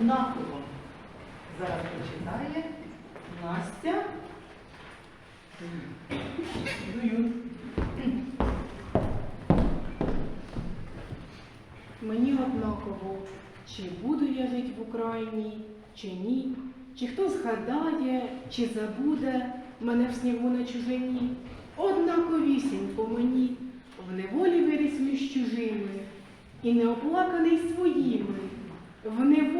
однаково. Зараз прочитає Настя. Мені однаково, чи буду я жить в Україні, чи ні, чи хто згадає, чи забуде мене в снігу на чужині. Однаковісінько мені, в неволі виріс між чужими, і неоплаканий своїми, в неволі,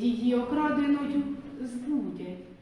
її окраденою збудять.